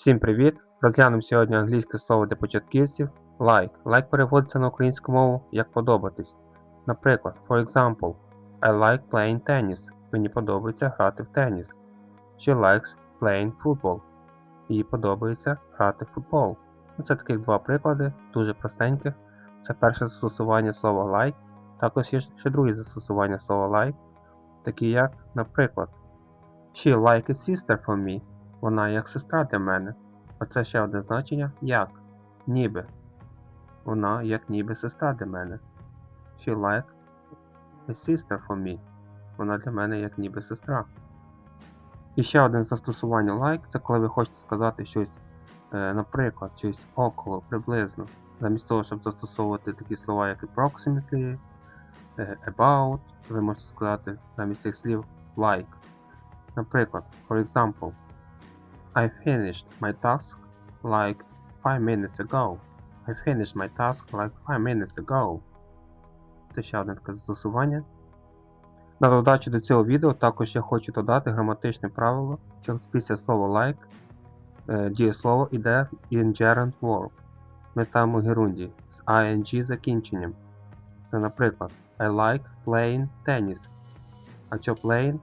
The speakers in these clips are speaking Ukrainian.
Всім привіт! Розглянемо сьогодні англійське слово для початківців like. Like переводиться на українську мову як подобатись. Наприклад, for example, I like playing tennis. Мені подобається грати в теніс. She likes playing football. Їй подобається грати в футбол. Це таких два приклади, дуже простеньких. Це перше застосування слова like. Також є ще друге застосування слова like, такі як, наприклад, She like a sister for me. Вона як сестра для мене. Оце ще одне значення як. Ніби. Вона як ніби сестра для мене. She like a sister for me. Вона для мене як ніби сестра. І ще одне застосування like це коли ви хочете сказати щось, е, наприклад, щось около, приблизно. Замість того, щоб застосовувати такі слова, як approximately, е, about, ви можете сказати замість цих слів like. Наприклад, for example, I finished my task like 5 minutes ago. I finished my task like 5 minutes ago. Це ще одне таке застосування. На додачу до цього відео також я хочу додати граматичне правило, що після слова like е, дієслово in gerund verb. Ми ставимо герундії з ing закінченням. Це, наприклад, I like playing tennis. А що playing?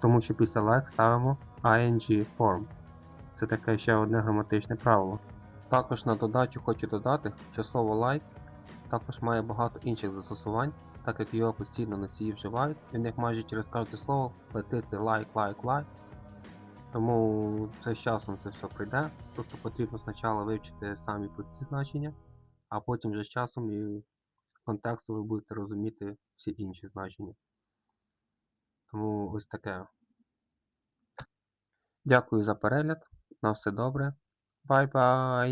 Тому що після like ставимо ing form. Це таке ще одне граматичне правило. Також на додачу хочу додати, що слово like також має багато інших застосувань, так як його постійно носії вживають, і в них майже через кожне слово летиться like, like, like. Тому це з часом це все прийде. Просто потрібно спочатку вивчити самі прості значення, а потім вже з часом і з контексту ви будете розуміти всі інші значення. Тому ось таке. Дякую за перегляд. На все добре. Бай-бай!